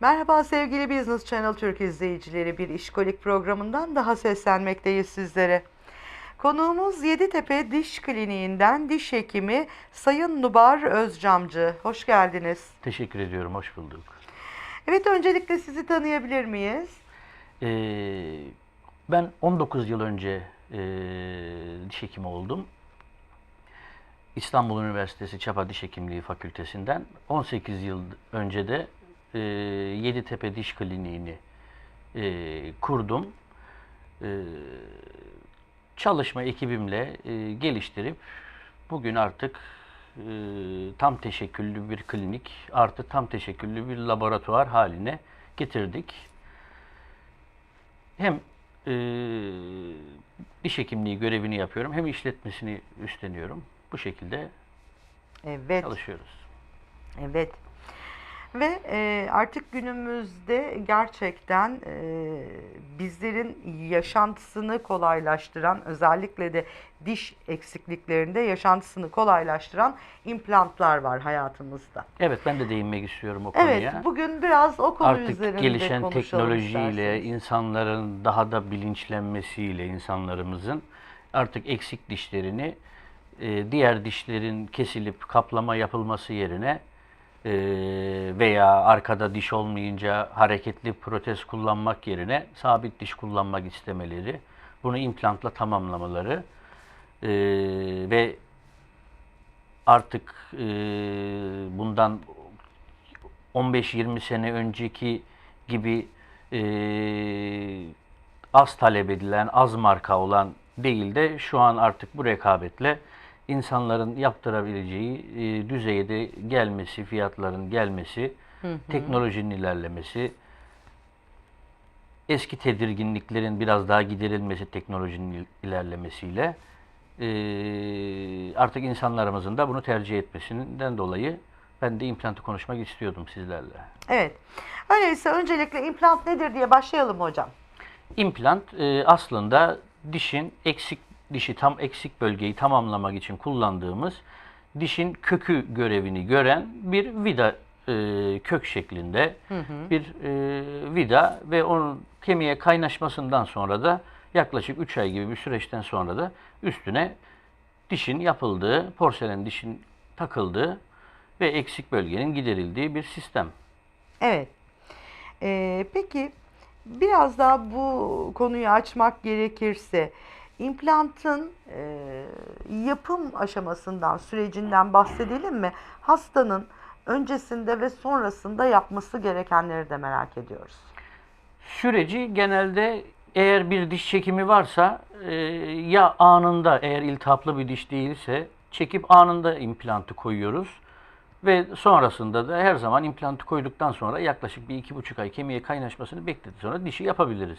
Merhaba sevgili Business Channel Türk izleyicileri. Bir işkolik programından daha seslenmekteyiz sizlere. Konuğumuz Yeditepe Diş Kliniği'nden diş hekimi Sayın Nubar Özcamcı. Hoş geldiniz. Teşekkür ediyorum, hoş bulduk. Evet öncelikle sizi tanıyabilir miyiz? Ee, ben 19 yıl önce e, diş hekimi oldum. İstanbul Üniversitesi Çapa Diş Hekimliği Fakültesinden 18 yıl önce de e, Yeditepe Diş Kliniği'ni e, kurdum. E, çalışma ekibimle e, geliştirip bugün artık e, tam teşekküllü bir klinik artı tam teşekküllü bir laboratuvar haline getirdik. Hem e, diş hekimliği görevini yapıyorum hem işletmesini üstleniyorum. Bu şekilde Evet. çalışıyoruz. Evet. Ve e, artık günümüzde gerçekten e, bizlerin yaşantısını kolaylaştıran, özellikle de diş eksikliklerinde yaşantısını kolaylaştıran implantlar var hayatımızda. Evet ben de değinmek istiyorum o Evet, konuya. bugün biraz o konu Artık üzerinde gelişen teknolojiyle, isterseniz. insanların daha da bilinçlenmesiyle insanlarımızın artık eksik dişlerini e, diğer dişlerin kesilip kaplama yapılması yerine veya arkada diş olmayınca hareketli protez kullanmak yerine sabit diş kullanmak istemeleri, bunu implantla tamamlamaları e, ve artık e, bundan 15-20 sene önceki gibi az talep edilen, az marka olan değil de şu an artık bu rekabetle insanların yaptırabileceği e, düzeyde gelmesi, fiyatların gelmesi, teknolojinin ilerlemesi, eski tedirginliklerin biraz daha giderilmesi teknolojinin il- ilerlemesiyle e, artık insanlarımızın da bunu tercih etmesinden dolayı ben de implantı konuşmak istiyordum sizlerle. Evet. Öyleyse öncelikle implant nedir diye başlayalım hocam. İmplant e, aslında dişin eksik dişi tam eksik bölgeyi tamamlamak için kullandığımız dişin kökü görevini gören bir vida e, kök şeklinde bir e, vida ve onun kemiğe kaynaşmasından sonra da yaklaşık 3 ay gibi bir süreçten sonra da üstüne dişin yapıldığı, porselen dişin takıldığı ve eksik bölgenin giderildiği bir sistem. Evet. Ee, peki biraz daha bu konuyu açmak gerekirse implantın e, yapım aşamasından, sürecinden bahsedelim mi? Hastanın öncesinde ve sonrasında yapması gerekenleri de merak ediyoruz. Süreci genelde eğer bir diş çekimi varsa e, ya anında eğer iltihaplı bir diş değilse çekip anında implantı koyuyoruz. Ve sonrasında da her zaman implantı koyduktan sonra yaklaşık bir iki buçuk ay kemiğe kaynaşmasını bekledikten sonra dişi yapabiliriz.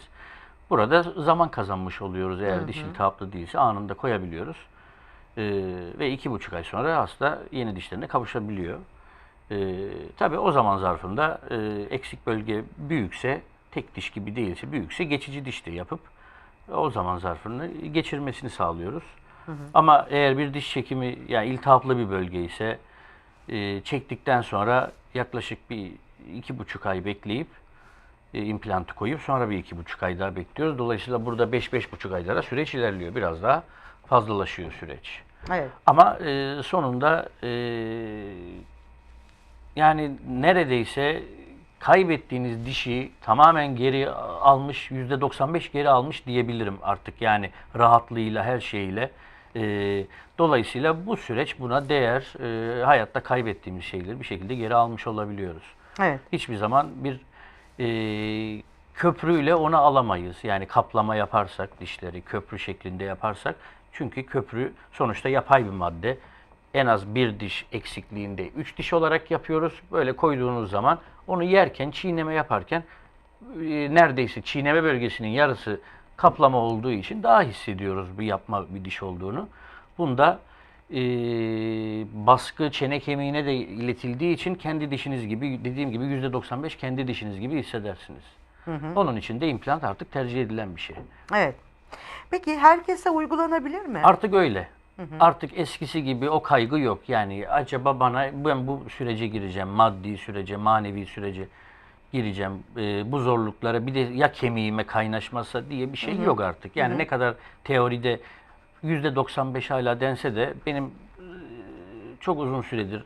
Burada zaman kazanmış oluyoruz eğer diş iltihaplı değilse anında koyabiliyoruz. E, ve iki buçuk ay sonra hasta yeni dişlerine kavuşabiliyor. Ee, tabii o zaman zarfında e, eksik bölge büyükse, tek diş gibi değilse, büyükse geçici diş de yapıp o zaman zarfını geçirmesini sağlıyoruz. Ama eğer bir diş çekimi, yani iltihaplı bir bölge ise e, çektikten sonra yaklaşık bir iki buçuk ay bekleyip e, implantı koyup sonra bir iki buçuk ay daha bekliyoruz. Dolayısıyla burada beş beş buçuk aylara süreç ilerliyor. Biraz daha fazlalaşıyor süreç. Evet. Ama e, sonunda e, yani neredeyse kaybettiğiniz dişi tamamen geri almış, yüzde 95 geri almış diyebilirim artık yani rahatlığıyla, her şeyiyle. E, dolayısıyla bu süreç buna değer, e, hayatta kaybettiğimiz şeyleri bir şekilde geri almış olabiliyoruz. Evet. Hiçbir zaman bir e, köprüyle onu alamayız. Yani kaplama yaparsak dişleri köprü şeklinde yaparsak çünkü köprü sonuçta yapay bir madde. En az bir diş eksikliğinde üç diş olarak yapıyoruz. Böyle koyduğunuz zaman onu yerken çiğneme yaparken e, neredeyse çiğneme bölgesinin yarısı kaplama olduğu için daha hissediyoruz bir yapma bir diş olduğunu. Bunda e, baskı çene kemiğine de iletildiği için kendi dişiniz gibi dediğim gibi %95 kendi dişiniz gibi hissedersiniz. Onun için de implant artık tercih edilen bir şey. Evet. Peki herkese uygulanabilir mi? Artık öyle. Artık eskisi gibi o kaygı yok. Yani acaba bana ben bu sürece gireceğim, maddi sürece, manevi sürece gireceğim e, bu zorluklara bir de ya kemiğime kaynaşmasa diye bir şey yok artık. Yani ne kadar teoride 95 hala dense de benim e, çok uzun süredir e,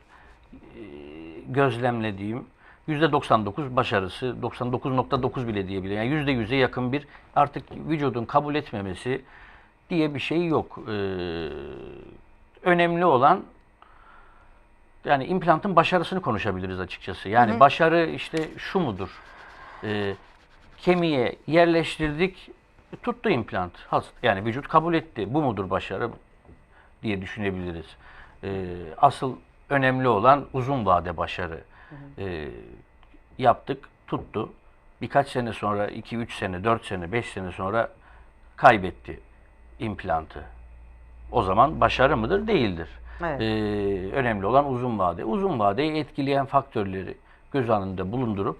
gözlemlediğim yüzde 99 başarısı 99.9 bile diyebilirim. Yani yüzde yüze yakın bir artık vücudun kabul etmemesi diye bir şey yok. Ee, önemli olan yani implantın başarısını konuşabiliriz açıkçası. Yani başarı işte şu mudur? Ee, kemiğe yerleştirdik, tuttu implant. Hast- Yani vücut kabul etti. Bu mudur başarı diye düşünebiliriz. Ee, asıl önemli olan uzun vade başarı. Ee, yaptık, tuttu. Birkaç sene sonra, 2-3 sene, 4 sene, 5 sene sonra kaybetti implantı. O zaman başarı mıdır? Değildir. Evet. Ee, önemli olan uzun vade. Uzun vadeyi etkileyen faktörleri göz önünde bulundurup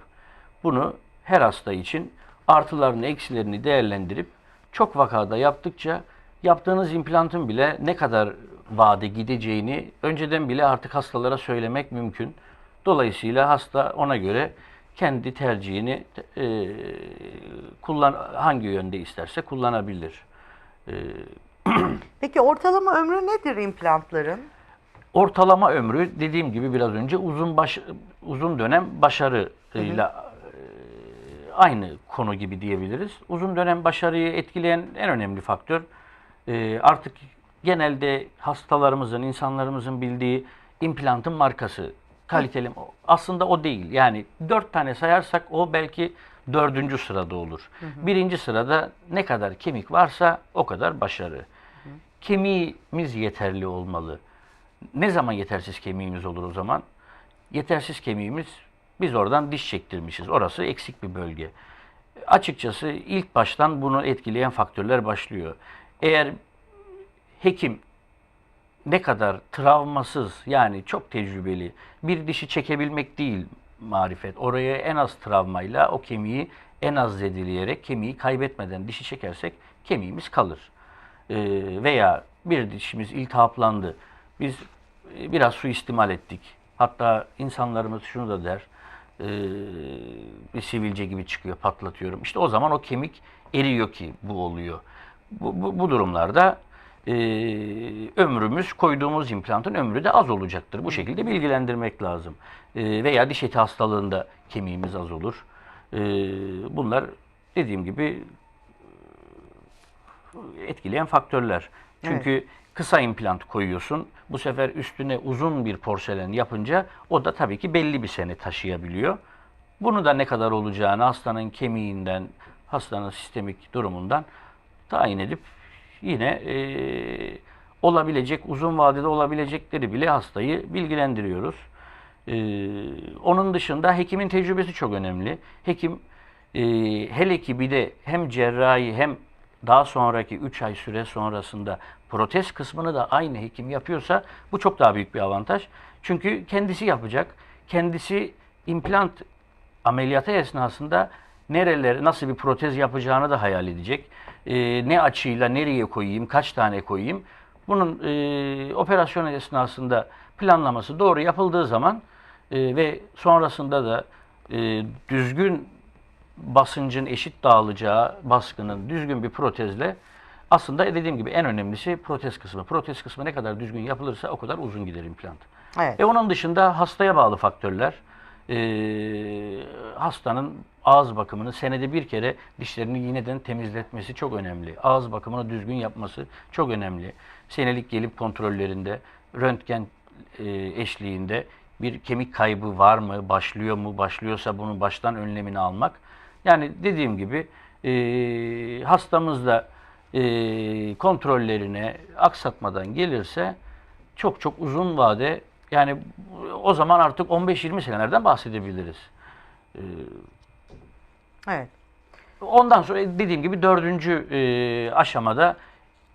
bunu her hasta için artılarını, eksilerini değerlendirip çok vakada yaptıkça yaptığınız implantın bile ne kadar vade gideceğini önceden bile artık hastalara söylemek mümkün. Dolayısıyla hasta ona göre kendi tercihini e, kullan hangi yönde isterse kullanabilir. Peki ortalama ömrü nedir implantların? Ortalama ömrü dediğim gibi biraz önce uzun baş uzun dönem başarıyla e, aynı konu gibi diyebiliriz. Uzun dönem başarıyı etkileyen en önemli faktör e, artık genelde hastalarımızın, insanlarımızın bildiği implantın markası. Kaliteli aslında o değil. Yani dört tane sayarsak o belki dördüncü sırada olur. Birinci sırada ne kadar kemik varsa o kadar başarı. Kemiğimiz yeterli olmalı. Ne zaman yetersiz kemiğimiz olur o zaman? Yetersiz kemiğimiz biz oradan diş çektirmişiz. Orası eksik bir bölge. Açıkçası ilk baştan bunu etkileyen faktörler başlıyor. Eğer hekim ne kadar travmasız yani çok tecrübeli bir dişi çekebilmek değil marifet. Oraya en az travmayla o kemiği en az zedeleyerek kemiği kaybetmeden dişi çekersek kemiğimiz kalır. Ee, veya bir dişimiz iltihaplandı. Biz biraz su istimal ettik. Hatta insanlarımız şunu da der. E, bir sivilce gibi çıkıyor patlatıyorum. İşte o zaman o kemik eriyor ki bu oluyor. Bu, bu, bu durumlarda e, ömrümüz koyduğumuz implantın ömrü de az olacaktır. Bu şekilde bilgilendirmek lazım. E, veya diş eti hastalığında kemiğimiz az olur. E, bunlar dediğim gibi etkileyen faktörler. Çünkü kısa implant koyuyorsun. Bu sefer üstüne uzun bir porselen yapınca o da tabii ki belli bir sene taşıyabiliyor. Bunu da ne kadar olacağını hastanın kemiğinden, hastanın sistemik durumundan tayin edip yine eee, olabilecek, uzun vadede olabilecekleri bile hastayı bilgilendiriyoruz. Eee, onun dışında hekimin tecrübesi çok önemli. Hekim eee, hele ki bir de hem cerrahi hem daha sonraki 3 ay süre sonrasında protez kısmını da aynı hekim yapıyorsa bu çok daha büyük bir avantaj. Çünkü kendisi yapacak. Kendisi implant ameliyatı esnasında nereleri, nasıl bir protez yapacağını da hayal edecek. Ee, ne açıyla nereye koyayım, kaç tane koyayım. Bunun e, operasyon esnasında planlaması doğru yapıldığı zaman e, ve sonrasında da e, düzgün basıncın eşit dağılacağı baskının düzgün bir protezle aslında dediğim gibi en önemlisi protez kısmı. Protez kısmı ne kadar düzgün yapılırsa o kadar uzun gider implant. Evet. E onun dışında hastaya bağlı faktörler. Ee, hastanın ağız bakımını senede bir kere dişlerini yineden temizletmesi çok önemli. Ağız bakımını düzgün yapması çok önemli. Senelik gelip kontrollerinde, röntgen e, eşliğinde bir kemik kaybı var mı, başlıyor mu, başlıyorsa bunun baştan önlemini almak. Yani dediğim gibi e, hastamız da e, kontrollerine aksatmadan gelirse çok çok uzun vade yani o zaman artık 15-20 senelerden bahsedebiliriz. Ee, Evet. Ondan sonra dediğim gibi dördüncü e, aşamada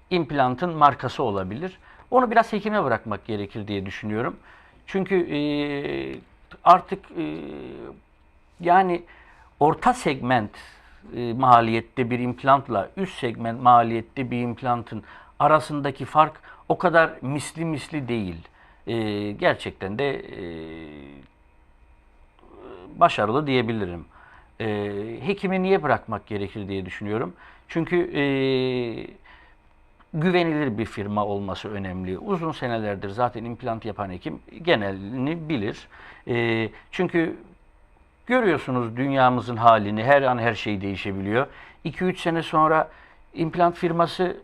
implantın markası olabilir. Onu biraz hekime bırakmak gerekir diye düşünüyorum. Çünkü e, artık e, yani orta segment e, maliyette bir implantla üst segment maliyette bir implantın arasındaki fark o kadar misli misli değil. E, gerçekten de e, başarılı diyebilirim. E, hekimi niye bırakmak gerekir diye düşünüyorum. Çünkü e, güvenilir bir firma olması önemli. Uzun senelerdir zaten implant yapan hekim genelini bilir. E, çünkü görüyorsunuz dünyamızın halini, her an her şey değişebiliyor. 2-3 sene sonra implant firması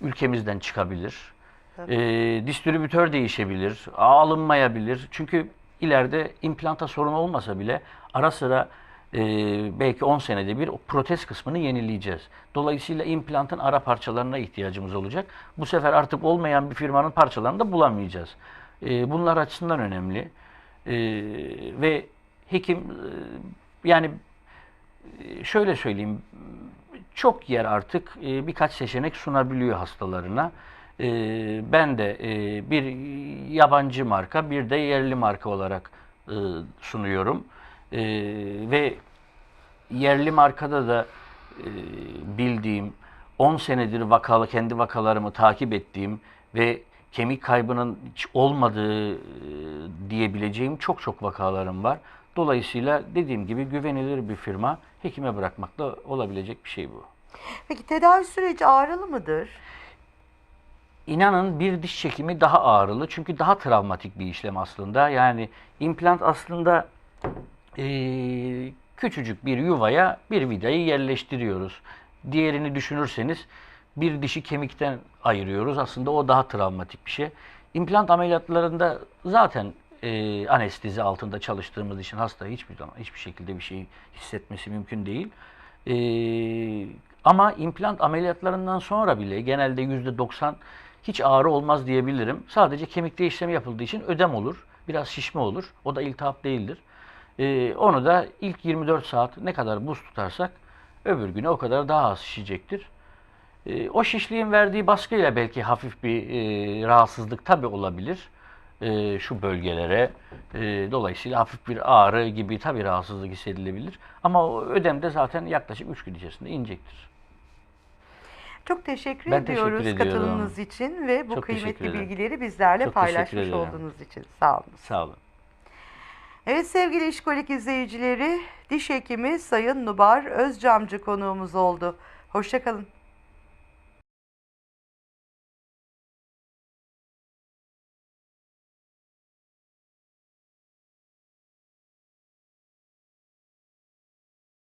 ülkemizden çıkabilir. Tabii. E, distribütör değişebilir, alınmayabilir. Çünkü ileride implanta sorun olmasa bile ara sıra e, belki 10 senede bir o protez kısmını yenileyeceğiz. Dolayısıyla implantın ara parçalarına ihtiyacımız olacak. Bu sefer artık olmayan bir firmanın parçalarını da bulamayacağız. E, bunlar açısından önemli. E, ve hekim e, yani e, şöyle söyleyeyim çok yer artık e, birkaç seçenek sunabiliyor hastalarına. Ben de bir yabancı marka bir de yerli marka olarak sunuyorum. Ve yerli markada da bildiğim 10 senedir vakalı kendi vakalarımı takip ettiğim ve kemik kaybının hiç olmadığı diyebileceğim çok çok vakalarım var. Dolayısıyla dediğim gibi güvenilir bir firma hekime bırakmakla olabilecek bir şey bu. Peki tedavi süreci ağrılı mıdır? İnanın bir diş çekimi daha ağrılı çünkü daha travmatik bir işlem aslında. Yani implant aslında eee, küçücük bir yuvaya bir vidayı yerleştiriyoruz. Diğerini düşünürseniz bir dişi kemikten ayırıyoruz. Aslında o daha travmatik bir şey. İmplant ameliyatlarında zaten eee, anestezi altında çalıştığımız için hasta hiçbir zaman hiçbir şekilde bir şey hissetmesi mümkün değil. Eee, ama implant ameliyatlarından sonra bile genelde %90 hiç ağrı olmaz diyebilirim. Sadece kemikte işlem yapıldığı için ödem olur. Biraz şişme olur. O da iltihap değildir. Ee, onu da ilk 24 saat ne kadar buz tutarsak öbür güne o kadar daha az şişecektir. Ee, o şişliğin verdiği baskıyla belki hafif bir e, rahatsızlık tabi olabilir. E, şu bölgelere. E, dolayısıyla hafif bir ağrı gibi tabi rahatsızlık hissedilebilir. Ama ödem de zaten yaklaşık 3 gün içerisinde inecektir. Çok teşekkür Ben teşekkür ediyoruz ediyorum. katılımınız için ve bu Çok teşekkür kıymetli bilgileri bizlerle Çok teşekkür paylaşmış olduğunuz için. Sağ olun. Sağ olun. Evet sevgili İşkolik izleyicileri, diş hekimi Sayın Nubar Özcamcı konuğumuz oldu. Hoşçakalın.